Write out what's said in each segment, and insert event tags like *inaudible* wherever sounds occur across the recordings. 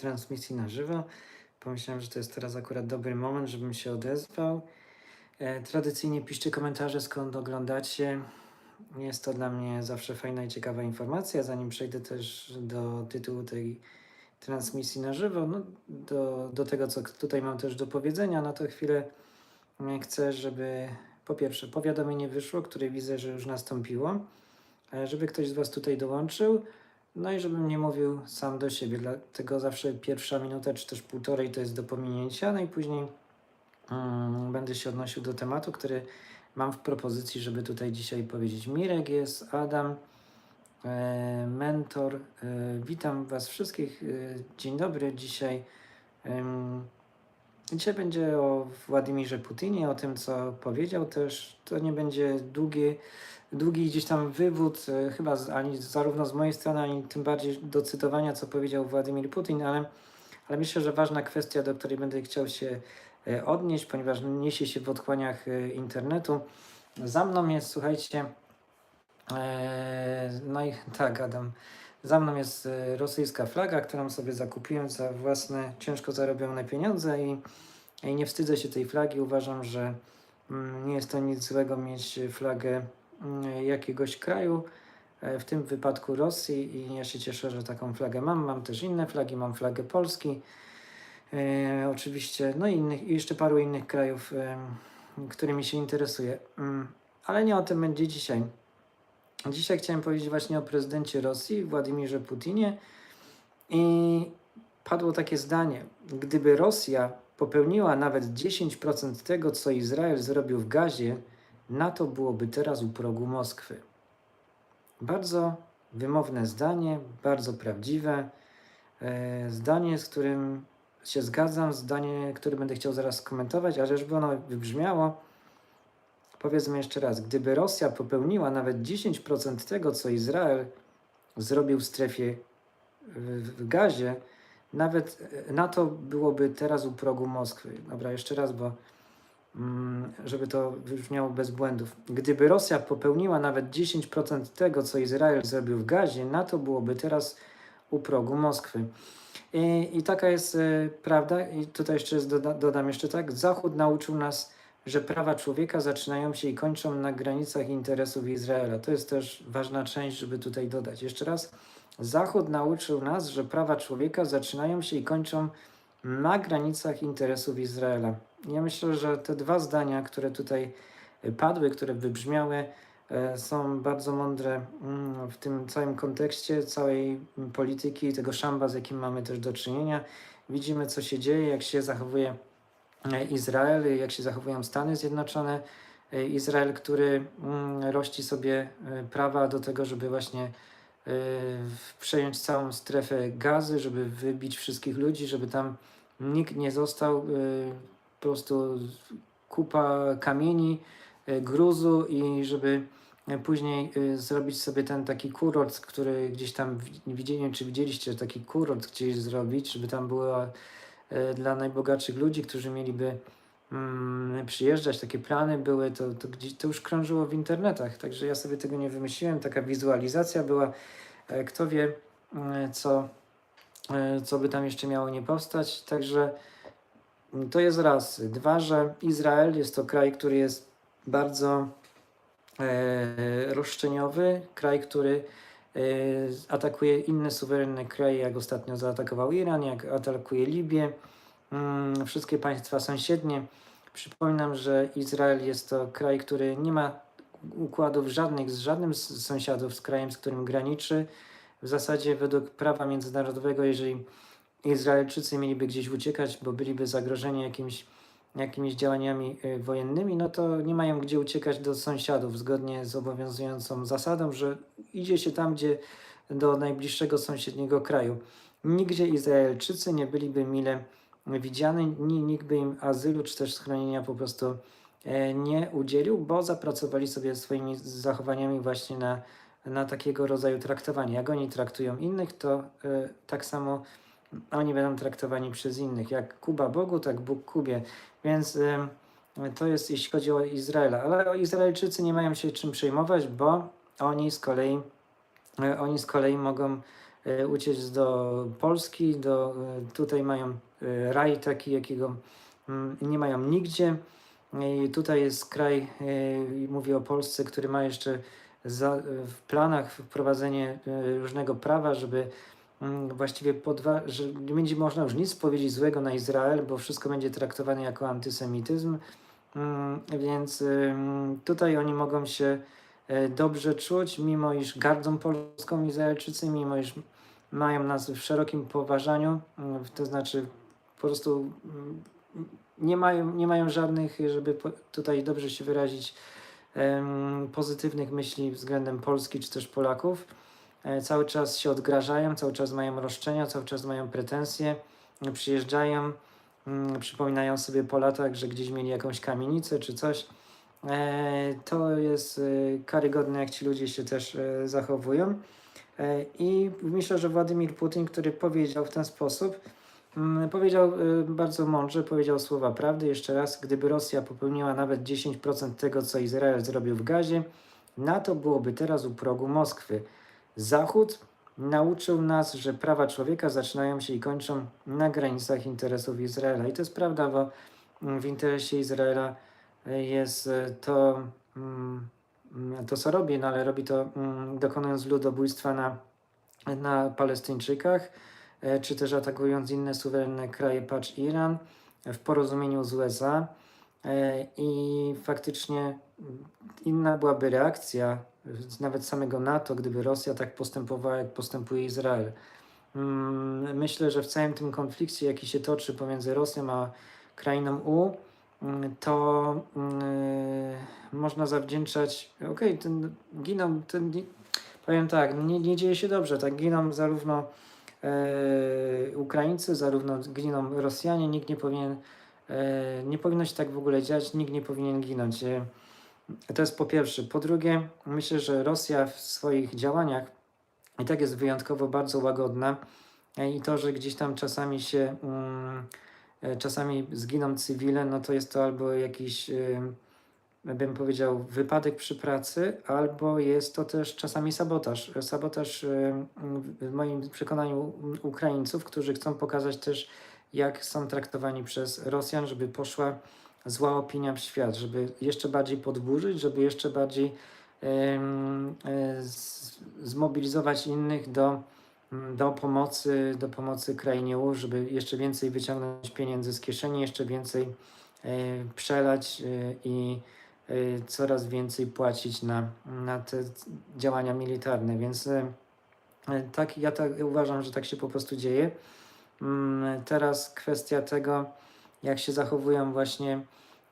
transmisji na żywo. Pomyślałem, że to jest teraz akurat dobry moment, żebym się odezwał. E, Tradycyjnie piszcie komentarze, skąd oglądacie. Jest to dla mnie zawsze fajna i ciekawa informacja. Zanim przejdę też do tytułu tej transmisji na żywo, no, do, do tego, co tutaj mam też do powiedzenia, na to chwilę e, chcę, żeby po pierwsze powiadomienie wyszło, które widzę, że już nastąpiło, e, żeby ktoś z Was tutaj dołączył, no i żebym nie mówił sam do siebie, dlatego zawsze pierwsza minuta czy też półtorej to jest do pominięcia, no i później mm, będę się odnosił do tematu, który mam w propozycji, żeby tutaj dzisiaj powiedzieć. Mirek jest, Adam, e, mentor. E, witam Was wszystkich. E, dzień dobry. Dzisiaj, em, dzisiaj będzie o Władimirze Putinie, o tym, co powiedział też. To nie będzie długi, długi gdzieś tam wywód, e, chyba z, ani zarówno z mojej strony, ani tym bardziej do cytowania, co powiedział Władimir Putin, ale, ale myślę, że ważna kwestia, do której będę chciał się e, odnieść, ponieważ niesie się w otchłaniach e, internetu. Za mną jest, słuchajcie, no i *laughs* tak, Adam, za mną jest e, rosyjska flaga, którą sobie zakupiłem za własne ciężko zarobione pieniądze i, i nie wstydzę się tej flagi. Uważam, że mm, nie jest to nic złego mieć flagę mm, jakiegoś kraju, e, w tym wypadku Rosji i ja się cieszę, że taką flagę mam. Mam też inne flagi, mam flagę Polski, e, oczywiście, no i, innych, jeszcze paru innych krajów, e, którymi się interesuję. Mm, Ale nie o tym będzie dzisiaj. Dzisiaj chciałem powiedzieć właśnie o prezydencie Rosji, Władimirze Putinie i padło takie zdanie, gdyby Rosja popełniła nawet 10% tego, co Izrael zrobił w Gazie, NATO byłoby teraz u progu Moskwy. Bardzo wymowne zdanie, bardzo prawdziwe. E, Zdanie, z którym się zgadzam, zdanie, które będę chciał zaraz skomentować, ale żeby ono wybrzmiało, powiedzmy jeszcze raz, gdyby Rosja popełniła nawet 10% tego, co Izrael zrobił w strefie w, Gazie, nawet e, NATO byłoby teraz u progu Moskwy. Dobra, jeszcze raz, bo mm, żeby to wybrzmiało bez błędów. Gdyby Rosja popełniła nawet 10% tego, co Izrael zrobił w Gazie, NATO byłoby teraz u progu Moskwy. I, i taka jest e, prawda. I tutaj jeszcze doda, dodam jeszcze tak. Zachód nauczył nas, że prawa człowieka zaczynają się i kończą na granicach interesów Izraela. To jest też ważna część, żeby tutaj dodać. Jeszcze raz. Zachód nauczył nas, że prawa człowieka zaczynają się i kończą na granicach interesów Izraela. Ja myślę, że te dwa zdania, które tutaj padły, które wybrzmiały, e, są bardzo mądre mm, w tym całym kontekście całej polityki, tego szamba, z jakim mamy też do czynienia. Widzimy, co się dzieje, jak się zachowuje Izrael, jak się zachowują Stany Zjednoczone. E, Izrael, który mm, rości sobie e, prawa do tego, żeby właśnie e, przejąć całą strefę gazy, żeby wybić wszystkich ludzi, żeby tam nikt nie został, e, po prostu kupa kamieni, e, gruzu i żeby e, później e, zrobić sobie ten taki kurort, który gdzieś tam wi- widzieli, czy widzieliście taki kurort gdzieś zrobić, żeby tam było e, dla najbogatszych ludzi, którzy mieliby mm, przyjeżdżać, takie plany były, to, to, gdzieś, to już krążyło w internetach, także ja sobie tego nie wymyśliłem, taka wizualizacja była, e, kto wie e, co, e, co by tam jeszcze miało nie powstać, także mm, to jest raz. Dwa, że Izrael jest to kraj, który jest bardzo e, roszczeniowy, kraj, który atakuje inne suwerenne kraje, jak ostatnio zaatakował Iran, jak atakuje Libię, mm, wszystkie państwa sąsiednie. Przypominam, że Izrael jest to kraj, który nie ma układów żadnych z żadnym z sąsiadów, z krajem, z którym graniczy. W zasadzie według prawa międzynarodowego, jeżeli Izraelczycy mieliby gdzieś uciekać, bo byliby zagrożeni jakimś, jakimiś działaniami y, wojennymi, no to nie mają gdzie uciekać do sąsiadów, zgodnie z obowiązującą zasadą, że idzie się tam, gdzie do najbliższego sąsiedniego kraju. Nigdzie Izraelczycy nie byliby mile widziani, ni- nikt by im azylu czy też schronienia po prostu e, nie udzielił, bo zapracowali sobie swoimi zachowaniami właśnie na, na takiego rodzaju traktowanie. Jak oni traktują innych, to e, tak samo oni będą traktowani przez innych. Jak Kuba Bogu, tak Bóg Kubie. Więc to jest jeśli chodzi o Izraela. Ale Izraelczycy nie mają się czym przejmować, bo oni z kolei, e, oni z kolei mogą e, uciec do Polski, do, e, tutaj mają raj taki, jakiego mm, nie mają nigdzie. I tutaj jest kraj, mówię o Polsce, który ma jeszcze za, w planach wprowadzenie różnego prawa, żeby właściwie podwa- że nie będzie można już nic powiedzieć złego na Izrael, bo wszystko będzie traktowane jako antysemityzm. Mm, Więc tutaj oni mogą się e, dobrze czuć, mimo iż gardzą Polską Izraelczycy, mimo iż mają nas w szerokim poważaniu, mm, to znaczy po prostu mm, nie mają, nie mają żadnych, żeby tutaj dobrze się wyrazić, pozytywnych myśli względem Polski czy też Polaków. E, Cały czas się odgrażają, cały czas mają roszczenia, cały czas mają pretensje, przyjeżdżają, mm, przypominają sobie po latach, że gdzieś mieli jakąś kamienicę czy coś. E, To jest e, karygodne, jak ci ludzie się też zachowują. I myślę, że Władimir Putin, który powiedział w ten sposób, mm, powiedział bardzo mądrze, powiedział słowa prawdy. Jeszcze raz, gdyby Rosja popełniła nawet 10% tego, co Izrael zrobił w Gazie, NATO byłoby teraz u progu Moskwy. Zachód nauczył nas, że prawa człowieka zaczynają się i kończą na granicach interesów Izraela. I to jest prawda, bo w interesie Izraela jest to, mm, to co robi, no ale robi to mm, dokonując ludobójstwa na, na Palestyńczykach, e, czy też atakując inne suwerenne kraje, patrz Iran, w porozumieniu z USA. E, I faktycznie inna byłaby reakcja nawet samego NATO, gdyby Rosja tak postępowała, jak postępuje Izrael. Mm, Myślę, że w całym tym konflikcie, jaki się toczy pomiędzy Rosją a krainą U, mm, to mm, można zawdzięczać, okej, ten giną, ten, powiem tak, nie, nie dzieje się dobrze, tak giną zarówno e, Ukraińcy, zarówno giną Rosjanie, nikt nie powinien, e, nie powinno się tak w ogóle dziać, nikt nie powinien ginąć. To jest po pierwsze. Po drugie, myślę, że Rosja w swoich działaniach i tak jest wyjątkowo bardzo łagodna i to, że gdzieś tam czasami się, mm, czasami zginą cywile, no to jest to albo jakiś, em, bym powiedział, wypadek przy pracy, albo jest to też czasami sabotaż. Sabotaż em, w moim przekonaniu Ukraińców, którzy chcą pokazać też, jak są traktowani przez Rosjan, żeby poszła zła opinia w świat, żeby jeszcze bardziej podburzyć, żeby jeszcze bardziej e, zmobilizować innych do, mm, do pomocy, do pomocy krainie żeby jeszcze więcej wyciągnąć pieniędzy z kieszeni, jeszcze więcej e, przelać e, i coraz więcej płacić na, na te działania militarne. Więc tak, ja tak uważam, że tak się po prostu dzieje. Mm, Teraz kwestia tego, jak się zachowują właśnie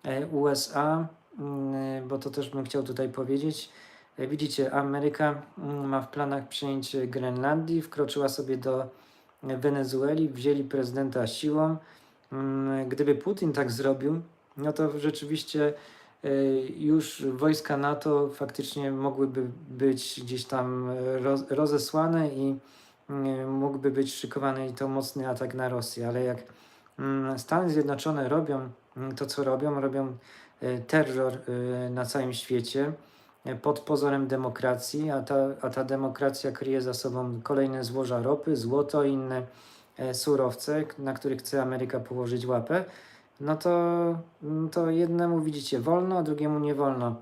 e, USA, mm, bo to też bym chciał tutaj powiedzieć. E, Widzicie, Ameryka mm, ma w planach przejęcie Grenlandii, wkroczyła sobie do Wenezueli, wzięli prezydenta siłą. Mm, Gdyby Putin tak zrobił, no to rzeczywiście e, już wojska NATO faktycznie mogłyby być gdzieś tam e, roz- rozesłane i mógłby być szykowany i to mocny atak na Rosję, ale jak Stany Zjednoczone robią mm, to, co robią, robią e, terror e, na całym świecie e, pod pozorem demokracji, a ta, a ta demokracja kryje za sobą kolejne złoża ropy, złoto i inne surowce, na których chce Ameryka położyć łapę, no to, mm, to jednemu widzicie wolno, a drugiemu nie wolno.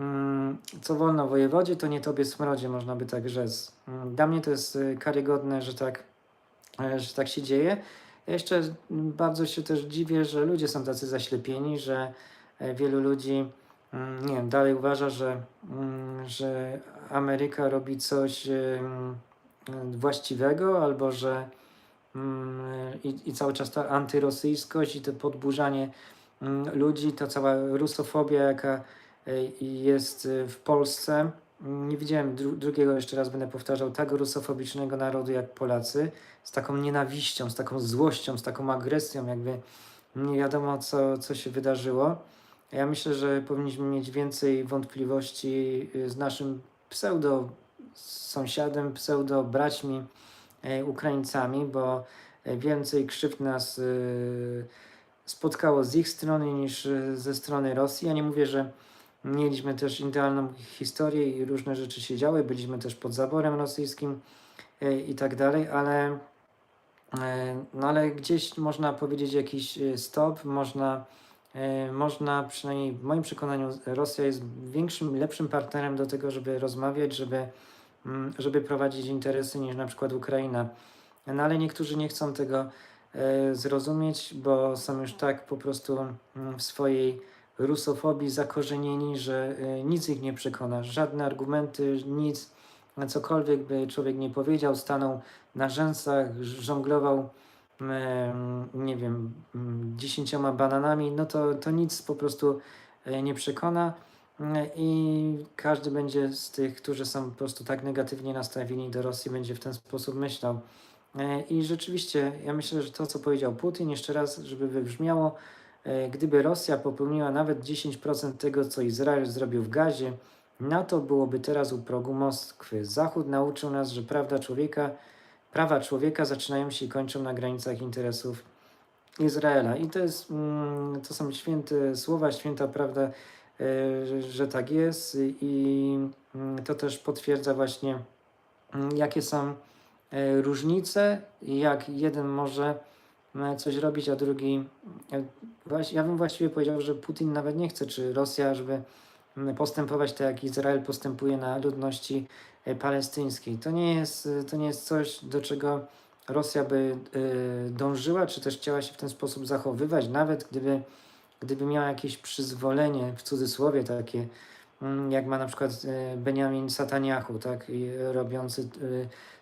Mm, Co wolno wojewodzie, to nie tobie smrodzie, można by tak rzec. Mm, Dla mnie to jest karygodne, że tak, że tak się dzieje. Ja jeszcze bardzo się też dziwię, że ludzie są tacy zaślepieni, że e, wielu ludzi mm, nie wiem, dalej uważa, że, mm, że Ameryka robi coś właściwego, albo że mm, i, i cały czas ta antyrosyjskość i to podburzanie ludzi, ta cała rusofobia, jaka e, jest e, w Polsce. Nie widziałem dru drugiego, jeszcze raz będę powtarzał, tak rusofobicznego narodu jak Polacy, z taką nienawiścią, z taką złością, z taką agresją, jakby nie wiadomo, co, co się wydarzyło. Ja myślę, że powinniśmy mieć więcej wątpliwości y, z naszym pseudo sąsiadem, pseudo braćmi e, Ukraińcami, bo e, więcej krzywd nas y, spotkało z ich strony niż y, ze strony Rosji. Ja nie mówię, że mieliśmy też idealną historię i różne rzeczy się działy, byliśmy też pod zaborem rosyjskim, e, i tak dalej, ale, e, no ale gdzieś można powiedzieć jakiś e, stop, można, można przynajmniej w moim przekonaniu Rosja jest większym, lepszym partnerem do tego, żeby rozmawiać, żeby, mm, żeby prowadzić interesy niż na przykład Ukraina. No ale niektórzy nie chcą tego zrozumieć, bo są już tak po prostu mm, w swojej rusofobii zakorzenieni, że e, nic ich nie przekona. Żadne argumenty, nic, cokolwiek by człowiek nie powiedział, stanął na rzęsach, żonglował, em, nie wiem, mm, dziesięcioma bananami, no to, to nic po prostu e, nie przekona. E, I każdy będzie z tych, którzy są po prostu tak negatywnie nastawieni do Rosji, będzie w ten sposób myślał. E, I rzeczywiście, ja myślę, że to, co powiedział Putin, jeszcze raz, żeby wybrzmiało, e, gdyby Rosja popełniła nawet 10% tego, co Izrael zrobił w Gazie, NATO byłoby teraz u progu Moskwy. Zachód nauczył nas, że prawda człowieka, prawa człowieka zaczynają się i kończą na granicach interesów Izraela. I to, jest, mm, to są święte słowa, święta prawda, e, że, tak jest. I mm, to też potwierdza właśnie, mm, jakie są e, różnice, jak jeden może e, coś robić, a drugi. Ja bym właściwie powiedział, że Putin nawet nie chce, czy Rosja, żeby m, postępować tak, jak Izrael postępuje na ludności e, palestyńskiej. To nie jest, e, to nie jest coś, do czego Rosja by e, dążyła, czy też chciała się w ten sposób zachowywać, nawet gdyby, gdyby miała jakieś przyzwolenie, w cudzysłowie takie, mm, jak ma na przykład Benjamin Sataniahu, tak, robiący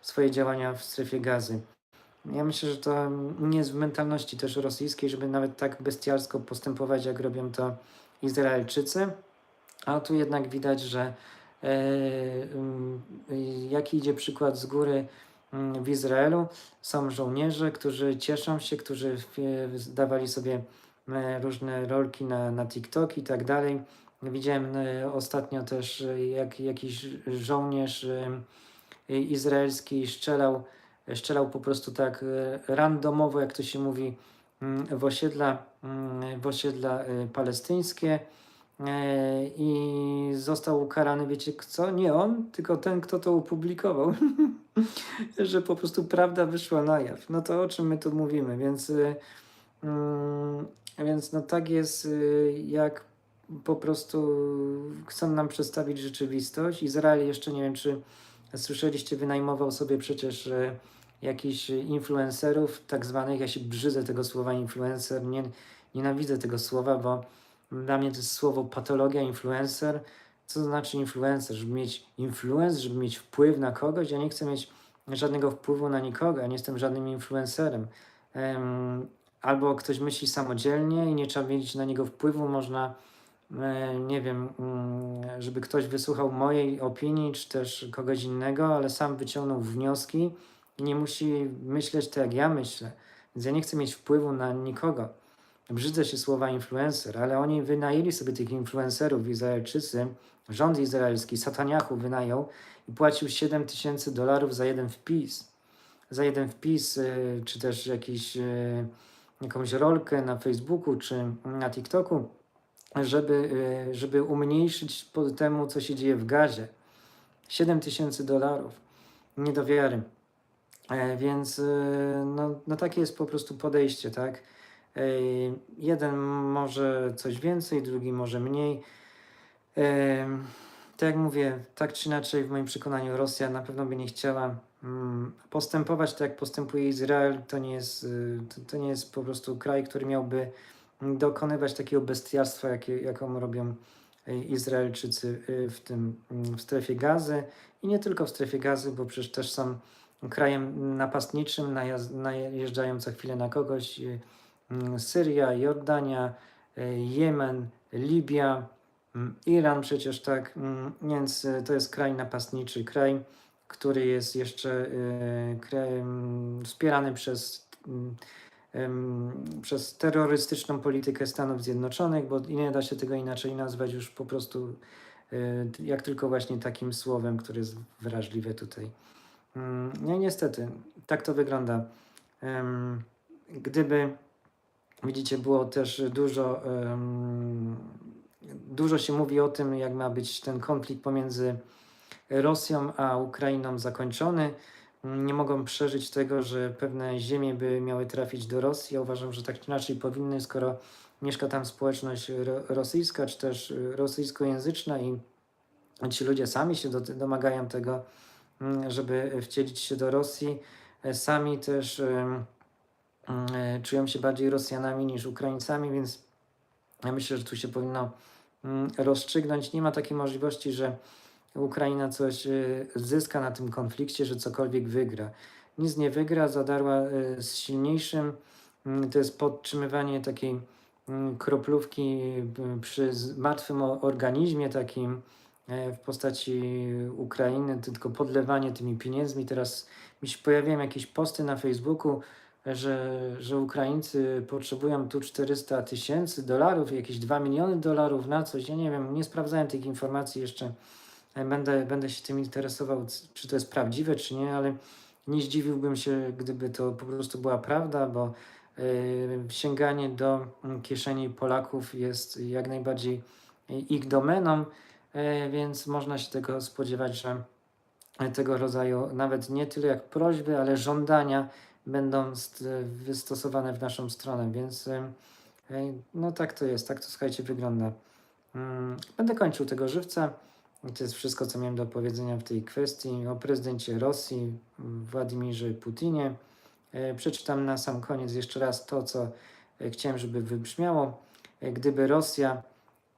swoje działania w strefie gazy. Ja myślę, że to nie jest w mentalności też rosyjskiej, żeby nawet tak bestialsko postępować, jak robią to Izraelczycy. A tu jednak widać, że mm, jaki idzie przykład z góry mm, w Izraelu. Są żołnierze, którzy cieszą się, którzy dawali sobie e, różne rolki na, na TikTok i tak dalej. Widziałem e, ostatnio też, jak jakiś żołnierz izraelski strzelał, strzelał po prostu tak e, randomowo, jak to się mówi, mm, w osiedla, mm, w osiedla e, palestyńskie. E, I został ukarany, wiecie co? Nie on, tylko ten, kto to opublikował. *laughs* że po prostu prawda wyszła na jaw. No to o czym my tu mówimy? Więc, mm, więc no tak jest, jak po prostu chcą nam przedstawić rzeczywistość. Izrael jeszcze nie wiem, czy słyszeliście, wynajmował sobie przecież jakichś influencerów, tak zwanych. Ja się brzydzę tego słowa influencer, nie, nienawidzę tego słowa, bo dla mnie to jest słowo patologia influencer. Co to znaczy influencer? Żeby mieć influence, żeby mieć wpływ na kogoś? Ja nie chcę mieć żadnego wpływu na nikogo, ja nie jestem żadnym influencerem. Em, albo ktoś myśli samodzielnie i nie trzeba mieć na niego wpływu, można, e, nie wiem, mm, żeby ktoś wysłuchał mojej opinii, czy też kogoś innego, ale sam wyciągnął wnioski nie musi myśleć tak, jak ja myślę. Więc ja nie chcę mieć wpływu na nikogo. Brzydzę się słowa influencer, ale oni wynajęli sobie tych influencerów Izraelczycy, rząd izraelski, Sataniachu wynajął i płacił 7 tysięcy dolarów za jeden wpis. Za jeden wpis, y, czy też jakiś, y, jakąś rolkę na Facebooku, czy na TikToku, żeby, y, żeby umniejszyć temu, co się dzieje w Gazie. 7 tysięcy dolarów. Nie do wiary. E, Więc y, no, no takie jest po prostu podejście, tak? Ej, Jeden może coś więcej, drugi może mniej. Em, Tak jak mówię, tak czy inaczej, w moim przekonaniu Rosja na pewno by nie chciała mm, postępować tak, jak postępuje Izrael. To nie jest, y, to, nie jest po prostu kraj, który miałby dokonywać takiego bestialstwa, jakie, jaką robią y, Izraelczycy w tym w strefie gazy i nie tylko w strefie gazy, bo przecież też są krajem napastniczym, najeżdżają co chwilę na kogoś. y, mm, Syria, Jordania, y, Jemen, Libia, mm, Iran przecież tak, mm, więc y, to jest kraj napastniczy, kraj, który jest jeszcze krajem wspierany przez, przez terrorystyczną politykę Stanów Zjednoczonych, bo nie da się tego inaczej nazwać już po prostu jak tylko właśnie takim słowem, które jest wrażliwe tutaj. Mm, i niestety, tak to wygląda. Gdyby Widzicie, było też dużo, dużo się mówi o tym, jak ma być ten konflikt pomiędzy Rosją a Ukrainą zakończony. nie mogą przeżyć tego, że pewne ziemie by miały trafić do Rosji. Ja uważam, że tak inaczej powinny, skoro mieszka tam społeczność ro rosyjska, czy też rosyjskojęzyczna i ci ludzie sami się do, domagają tego, żeby wcielić się do Rosji. E, Sami też e, czują się bardziej Rosjanami niż Ukraińcami, więc ja myślę, że tu się powinno mm, rozstrzygnąć. Nie ma takiej możliwości, że Ukraina coś e, zyska na tym konflikcie, że cokolwiek wygra. Nic nie wygra, zadarła z silniejszym. Mm, To jest podtrzymywanie takiej mm, kroplówki przy martwym organizmie takim w postaci Ukrainy, tylko podlewanie tymi pieniędzmi. Teraz mi się pojawiają jakieś posty na Facebooku, że, że Ukraińcy potrzebują tu 400 tysięcy dolarów, jakieś 2 miliony dolarów na coś. Ja nie wiem, nie sprawdzałem tych informacji jeszcze. E, Będę, będę się tym interesował, czy to jest prawdziwe, czy nie, ale nie zdziwiłbym się, gdyby to po prostu była prawda, bo e, sięganie do mm, kieszeni Polaków jest jak najbardziej ich domeną, e, więc można się tego spodziewać, że tego rodzaju nawet nie tyle jak prośby, ale żądania będą st- wystosowane w naszą stronę, więc e, e, no tak to jest, tak to słuchajcie wygląda. Mm, Będę kończył tego żywca. To jest wszystko, co miałem do powiedzenia w tej kwestii. O prezydencie Rosji, Władimirze Putinie. E, Przeczytam na sam koniec jeszcze raz to, co e, chciałem, żeby wybrzmiało. E, Gdyby Rosja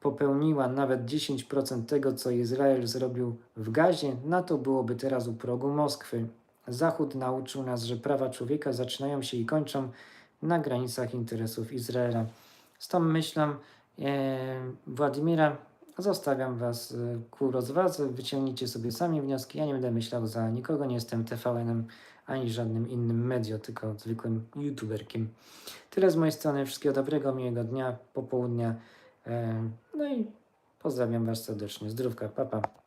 popełniła nawet 10% tego, co Izrael zrobił w Gazie, NATO byłoby teraz u progu Moskwy. Zachód nauczył nas, że prawa człowieka zaczynają się i kończą na granicach interesów Izraela. Z tą myślą e, Władimira zostawiam Was e, ku rozwadze. Wyciągnijcie sobie sami wnioski. Ja nie będę myślał za nikogo, nie jestem TVN-em ani żadnym innym medio, tylko zwykłym youtuberkiem. Tyle z mojej strony. Wszystkiego dobrego, miłego dnia, popołudnia. E, no i pozdrawiam Was serdecznie. Zdrówka, papa. Pa.